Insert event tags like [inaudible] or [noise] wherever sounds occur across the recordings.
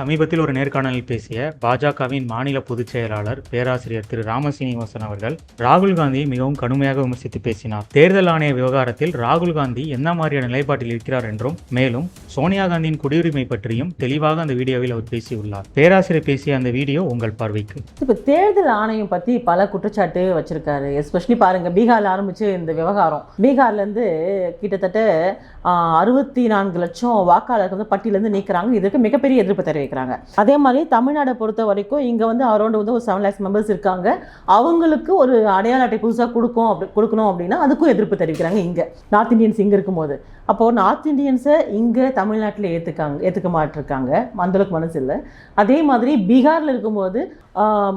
சமீபத்தில் ஒரு நேர்காணலில் பேசிய பாஜகவின் மாநில பொதுச் செயலாளர் பேராசிரியர் திரு ராமசீனிவாசன் அவர்கள் ராகுல் காந்தியை மிகவும் கடுமையாக விமர்சித்து பேசினார். தேர்தல் ஆணைய விவகாரத்தில் ராகுல் காந்தி என்ன மாதிரியான நிலைப்பாட்டில் இருக்கிறார் என்றும் மேலும் சோனியா காந்தியின் குடியுரிமை பற்றியும் தெளிவாக அந்த வீடியோவில் அவர் பேசியுள்ளார். பேராசிரியர் பேசிய அந்த வீடியோ உங்கள் பார்வைக்கு. இப்போ தேர்தல் ஆணையம் பற்றி பல குற்றச்சாட்டு வச்சிருக்காரு. எஸ்பெஷலி பாருங்க பீகார்ல ஆரம்பிச்சு இந்த விவகாரம். பீகார்லேருந்து கிட்டத்தட்ட அறுபத்தி நான்கு லட்சம் வாக்காளர்கள் வந்து பட்டியலேருந்து நீக்கிறாங்க. இதுக்கு மிகப்பெரிய எதிர்ப்பு கேட்குறாங்க அதே மாதிரி தமிழ்நாடை பொறுத்த வரைக்கும் இங்கே வந்து அரௌண்ட் வந்து ஒரு செவன் லேக்ஸ் மெம்பர்ஸ் இருக்காங்க. அவங்களுக்கு ஒரு அடையாள அட்டை புதுசாக கொடுக்கும் அப்படி கொடுக்கணும் அப்படின்னா அதுக்கும் எதிர்ப்பு தெரிவிக்கிறாங்க இங்கே. நார்த் இந்தியன்ஸ் இங்கே இருக்கும்போது. அப்போது நார்த் இந்தியன்ஸை இங்கே தமிழ்நாட்டில் ஏற்றுக்காங்க ஏற்றுக்க மாட்டிருக்காங்க. அந்தளவுக்கு மனசு இல்லை. அதே மாதிரி பீகாரில் இருக்கும்போது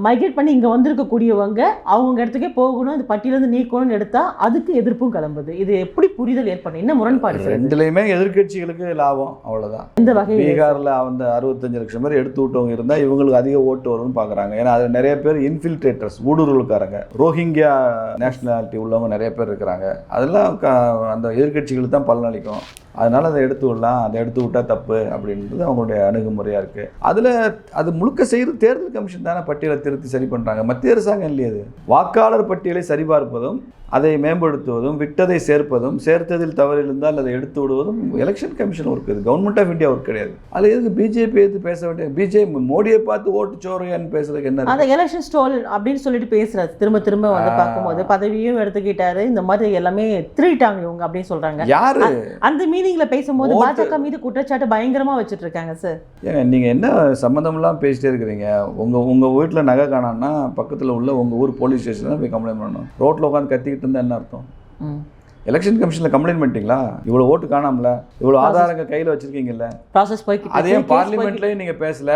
மைக்ரேட் பண்ணி இங்கே வந்திருக்கக்கூடியவங்க அவங்க இடத்துக்கே போகணும் இந்த பட்டியலேருந்து நீக்கணும்னு எடுத்தால் அதுக்கு எதிர்ப்பும் கிளம்புது. இது எப்படி புரிதல் ஏற்படும்? என்ன முரண்பாடு? ரெண்டுலையுமே எதிர்க்கட்சிகளுக்கு லாபம் அவ்வளவுதான். எந்த வகையில்? பீகார்ல அந்த அறுபத்தஞ்சு லட்சம் பேர் எடுத்து விட்டவங்க இருந்தா இவங்களுக்கு அதிக ஓட்டு வரும்னு பாக்குறாங்க. ஏன்னா அது நிறைய பேர் இன்ஃபில்ட்ரேட்டர்ஸ் ஊடுருவலுக்காரங்க ரோஹிங்கியா நேஷனாலிட்டி உள்ளவங்க நிறைய பேர் இருக்கிறாங்க. அதெல்லாம் க- அந்த எதிர்க்கட்சிகளுக்கு தான் பலனளிக்கும். அதனால அதை எடுத்து விடலாம் அதை எடுத்து விட்டா தப்பு அப்படின்றது அவங்களுடைய அணுகுமுறையா இருக்கு. அதுல அது முழுக்க செய்யறது தேர்தல் கமிஷன் தானே பட்டியலை திருத்தி சரி பண்றாங்க. மத்திய அரசாங்கம் இல்லையே அது. வாக்காளர் பட்டியலை சரிபார்ப்பதும் அதை மேம்படுத்துவதும் விட்டதை சேர்ப்பதும் சேர்த்ததில் தவறு இருந்தால் அதை எடுத்து விடுவதும் எலெக்ஷன் கமிஷன் ஒர்க் இது. கவர்மெண்ட் ஆஃப் இந்தியா ஒர்க் கிடையாது. அதில் எதுக்கு பிஜேபி எடுத்து பேச வேண்டிய பிஜேபி மோடியை பார்த்து ஓட்டு சோறையான்னு பேசுறதுக்கு என்ன? அந்த எலெக்ஷன் ஸ்டோல் அப்படின்னு சொல்லிட்டு பேசுறாரு. திரும்ப திரும்ப வந்து. பார்க்கும்போது பதவியும் எடுத்துக்கிட்டாரு. இந்த மாதிரி எல்லாமே திருட்டாங்க இவங்க அப்படின்னு சொல்றாங்க. யாரு? அந்த மீனிங்ல பேசும்போது பாஜக மீது குற்றச்சாட்டு பயங்கரமா வச்சுட்டு இருக்காங்க சார். ஏங்க நீங்க என்ன சம்மந்தம்லாம் பேசிட்டே இருக்கிறீங்க? உங்க உங்க வீட்டில் நகை காணான்னா பக்கத்தில் உள்ள உங்கள் ஊர் போலீஸ் ஸ்டேஷனில் போய் கம்ப்ளைண்ட் பண்ணணும். ரோட்டில் உட்காந்து கத்திக்கிட்டு இருந்தால் என்ன அர்த்தம்? எலெக்ஷன் கமிஷன்ல கம்ப்ளைண்ட் பண்ணிட்டீங்களா? இவ்வளவு ஓட்டு காணாமல. இவ்வளவு ஆதாரங்க கையில வச்சிருக்கீங்கல்ல. ப்ராசஸ் போய்கிட்டு அதே பார்லிமெண்ட்லயும் நீங்க பேசல.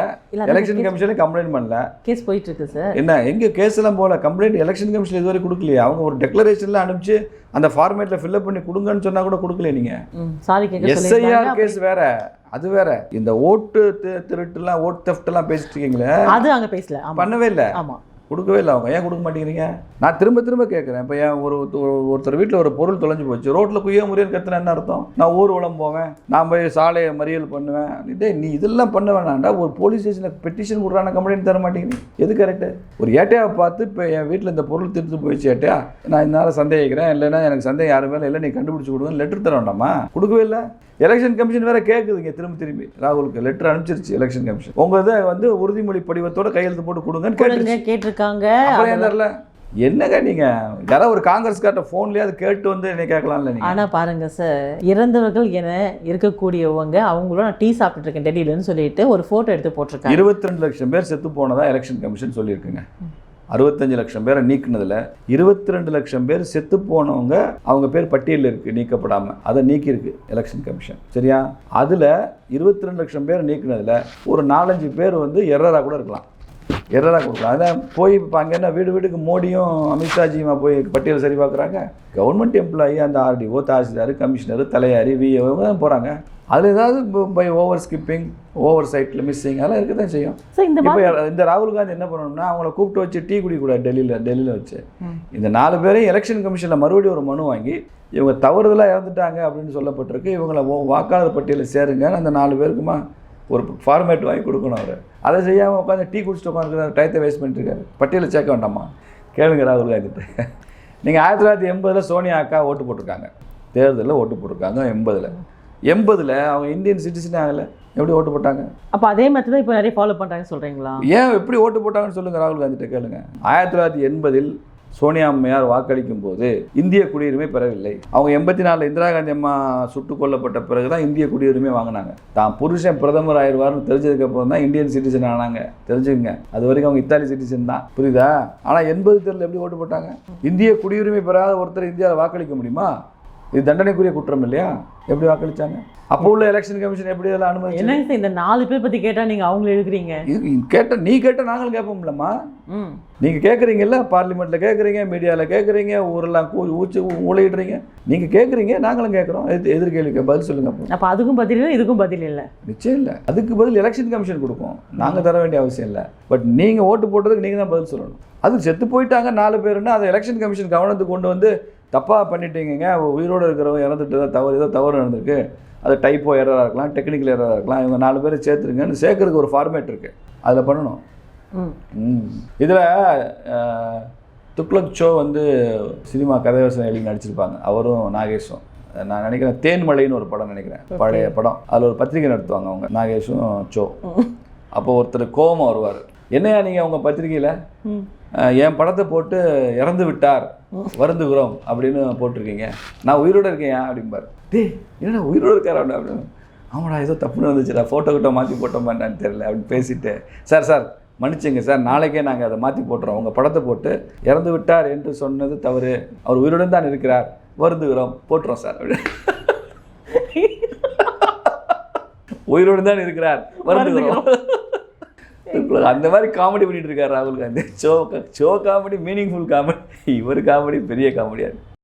எலெக்ஷன் கமிஷன்ல கம்ப்ளைண்ட் பண்ணல. கேஸ் போயிட்டு இருக்கு சார் என்ன எங்க கேஸ் எல்லாம் போல கம்ப்ளைண்ட் எலெக்ஷன் கமிஷன் இதுவரை கொடுக்கலையே. அவங்க ஒரு டெக்ளரேஷன்ல அனுப்பிச்சு அந்த ஃபார்மேட்ல ஃபில்அப் பண்ணி கொடுங்கன்னு சொன்னா கூட கொடுக்கல நீங்க. சாரி எஸ்ஐஆர் கேஸ் வேற. அது வேற. இந்த ஓட்டு திருட்டுலாம் ஓட்டு எல்லாம் பேசிட்டு இருக்கீங்களே? அது அங்க பேசல. பண்ணவே இல்லை. ஆமா. கொடுக்கவே இல்லை அவங்க. ஏன் கொடுக்க மாட்டேங்கிறீங்க? நான் திரும்ப திரும்ப கேட்குறேன். இப்போ ஏன் ஒரு ஒரு- ஒருத்தர் வீட்டில் ஒரு பொருள் தொலைஞ்சு போச்சு. ரோட்டில் குய்ய முறையன்னு கத்துனா என்ன அர்த்தம்? நான் ஊர்வலம் போவேன். நான் போய் சாலையை மறியல் பண்ணுவேன். டேய் நீ இதெல்லாம் பண்ண வேணாம்டா. ஒரு போலீஸ் ஸ்டேஷனில் பெட்டிஷன் கொடுறான கம்ப்ளைண்ட் தர மாட்டேங்குது எது கரெக்டு ஒரு ஏட்டையாவை பார்த்து இப்போ என் வீட்டில் இந்த பொருள் திருத்து போயிடுச்சு ஏட்டையா? நான் இதனால சந்தேகிக்கிறேன். இல்லைன்னா எனக்கு சந்தேகம் யாரு மேலே? இல்லை நீ கண்டுபிடிச்சு கொடுங்க. லெட்டர் தர வேண்டாமா? கொடுக்கவே இல்லை. எலெக்ஷன் கமிஷன் வேற கேட்குதுங்க திரும்ப திரும்பி. ராகுலுக்கு லெட்டர் அனுப்பிச்சிருச்சு எலெக்ஷன் கமிஷன் உங்க இதை வந்து உறுதிமொழி படிவத்தோட கையெழுத்து போட்டு கொடுங்கன்னு கொடுங்க கேட்டுருச்சு. தரல என்னங்க நீங்க? யாராவது ஒரு காங்கிரஸ்கார்ட்ட போன்லயே அது கேட்டு வந்து என்ன கேட்கலாம்ல நீங்க? ஆனா பாருங்க சார் இறந்தவர்கள் என இருக்கக்கூடியவங்க அவங்களோட நான் டீ சாப்பிட்டு இருக்கேன் டெல்லியிலன்னு சொல்லிட்டு ஒரு போட்டோ எடுத்து போட்டிருக்காங்க. இருபத்தி ரெண்டு லட்சம் பேர் செத்து போனதா எலெக்ஷன் கமிஷன் சொல்லியிருக்குங்க. அறுபத்தஞ்சு லட்சம் பேரை நீக்குனதுல இருபத்தி ரெண்டு லட்சம் பேர் செத்து போனவங்க அவங்க பேர் பட்டியலில் இருக்கு நீக்கப்படாம. அதை நீக்கியிருக்கு எலெக்ஷன் கமிஷன் சரியா? அதுல இருபத்தி ரெண்டு லட்சம் பேர் நீக்குனதுல ஒரு நாலஞ்சு பேர் வந்து எரரா கூட இருக்கலாம். எரரா கொடுக்கலாம். அதான் போய் இப்போ அங்கே என்ன வீடு வீட்டுக்கு மோடியும் அமித்ஷாஜியுமா போய் பட்டியல் சரி பார்க்குறாங்க? கவர்மெண்ட் எம்ப்ளாயி அந்த ஆர்டிஓ தாசில்தார் கமிஷனர் தலையாரி விஏஓ தான் போகிறாங்க அதில் ஏதாவது பை ஓவர் ஸ்கிப்பிங் ஓவர் சைட்டில் மிஸ்ஸிங் அதெல்லாம் இருக்க தான் செய்யும் இப்போ இந்த ராகுல் காந்தி என்ன பண்ணணும்னா அவங்கள கூப்பிட்டு வச்சு டீ குடிக்கூடாது டெல்லியில் டெல்லியில் வச்சு. இந்த நாலு பேரையும் எலெக்ஷன் கமிஷனில் மறுபடியும் ஒரு மனு வாங்கி இவங்க தவறுதலாக இறந்துட்டாங்க அப்படின்னு சொல்லப்பட்டிருக்கு. இவங்கள வாக்காளர் பட்டியலில் சேருங்கன்னு அந்த நாலு பேருக்குமா ஒரு ஃபார்மேட் வாங்கி கொடுக்கணும் அவர். அதை செய்யாமல் உட்காந்து டீ குடிச்சிட்டு உட்காந்துருக்காரு டயத்தை வேஸ்ட் பண்ணிட்டு இருக்காரு. பட்டியலில் சேர்க்க வேண்டாமா? கேளுங்க ராகுல் காந்திட்டு நீங்கள் ஆயிரத்தி தொள்ளாயிரத்தி எண்பதில் சோனியா அக்கா ஓட்டு போட்டிருக்காங்க. தேர்தலில் ஓட்டு போட்டிருக்காங்க எண்பதில். எண்பதில் அவங்க இந்தியன் சிட்டிசனே ஆகலை. எப்படி ஓட்டு போட்டாங்க? அப்ப அதே மாதிரி தான் இப்போ நிறைய ஃபாலோ பண்றாங்கன்னு சொல்றீங்களா? ஏன் எப்படி ஓட்டு போட்டாங்கன்னு சொல்லுங்க ராகுல் காந்திட்ட கேளுங்க. ஆயிரத்தி தொள்ளாயிரத்தி எண்பதில் சோனியா அம்மையார் வாக்களிக்கும் போது இந்திய குடியுரிமை பெறவில்லை. அவங்க எண்பத்தி நாலில் இந்திரா காந்தி அம்மா சுட்டுக் கொல்லப்பட்ட பிறகு தான் இந்திய குடியுரிமை வாங்கினாங்க. தான் புருஷன் பிரதமர் ஆயிடுவார்னு தெரிஞ்சதுக்கப்புறம் தான் இந்தியன் சிட்டிசன் ஆனாங்க. தெரிஞ்சுக்கங்க. அது வரைக்கும் அவங்க இத்தாலி சிட்டிசன் தான். புரியுதா? ஆனால் எண்பது தேர்தல் எப்படி ஓட்டு போட்டாங்க? இந்திய குடியுரிமை பெறாத ஒருத்தர் இந்தியாவில் வாக்களிக்க முடியுமா? இது தண்டனைக்குரிய குற்றம் இல்லையா? எப்படி வாக்களிச்சாங்க? அப்போ உள்ள எலெக்ஷன் கமிஷன் எப்படி இதெல்லாம் அனுமதிச்சு என்னங்க சார் இந்த நாலு பேர் பத்தி கேட்டா நீங்க அவங்கள எழுதுறீங்க? இது கேட்ட நீ கேட்ட நாங்களும் கேட்போம்லம்மா. ம். நீங்கள் கேட்குறீங்கல்ல பார்லிமெண்ட்டில் கேட்குறீங்க மீடியாவில் கேட்குறீங்க ஊரெல்லாம் கூ ஊச்சு ஊழையிடுறீங்க நீங்கள் கேட்குறீங்க நாங்களும் கேட்குறோம் எதிர் எதிர்கேள்விக்கு பதில் சொல்லுங்க அப்போ. அப்ப அதுக்கும் பதில் இல்லை இதுக்கும் பதில் இல்லை? நிச்சயம் இல்லை. அதுக்கு பதில் எலெக்ஷன் கமிஷன் கொடுக்கும். நாங்கள் தர வேண்டிய அவசியம் இல்லை. பட் நீங்கள் ஓட்டு போட்டதுக்கு நீங்கள் தான் பதில் சொல்லணும். அது செத்து போயிட்டாங்க நாலு பேருன்னா அதை எலெக்ஷன் கமிஷன் கவனத்துக்கு கொண்டு வந்து தப்பாக பண்ணிட்டீங்கங்க. உயிரோடு இருக்கிறவங்க இறந்துட்டு தான் தவறு ஏதோ தவறு நடந்திருக்கு. அது டைப்போ எரராக இருக்கலாம் டெக்னிக்கல் எரராக இருக்கலாம். இவங்க நாலு பேரை சேர்த்துருங்கன்னு சேர்க்கறதுக்கு ஒரு ஃபார்மேட் இருக்குது அதில் பண்ணணும். இதில் துக்ளக் ஷோ வந்து சினிமா கதைவசனம் எழுதி நடிச்சிருப்பாங்க. அவரும் நாகேஷும். நான் நினைக்கிறேன் தேன்மலைன்னு ஒரு படம் நினைக்கிறேன். பழைய படம். அதில் ஒரு பத்திரிக்கை நடத்துவாங்க அவங்க நாகேஷும் ஷோ அப்போ ஒருத்தர் கோவமா வருவார். என்னையா நீங்கள் உங்கள் பத்திரிக்கையில் ம். என் படத்தை போட்டு இறந்து விட்டார் வருந்துகிறோம் அப்படின்னு போட்டிருக்கீங்க. நான் உயிரோடு இருக்கேன் அப்படிம்பார் டேய் என்னடா உயிரோடு இருக்காரா அப்படின்னு ஆமாடா ஏதோ தப்புன்னு வந்துச்சுடா. ஃபோட்டோ கிட்ட மாற்றி போட்டோமா என்னன்னு தெரியல அப்படின்னு பேசிட்டு. சார் சார் மன்னிச்சுங்க சார். நாளைக்கே நாங்கள் அதை மாற்றி போட்டுறோம். உங்கள் படத்தை போட்டு இறந்து விட்டார் என்று சொன்னது தவறு. அவர் உயிருடன் தான் இருக்கிறார். வருந்துகிறோம் போட்டுறோம் சார். [laughs] அப்படின்னு உயிரோடு தான் இருக்கிறார். வருந்துகிறோம். அந்த மாதிரி காமெடி பண்ணிட்டு இருக்காரு ராகுல் Gandhi. Show show comedy meaningful comedy இவர் காமெடி பெரிய காமெடியாக இருக்குது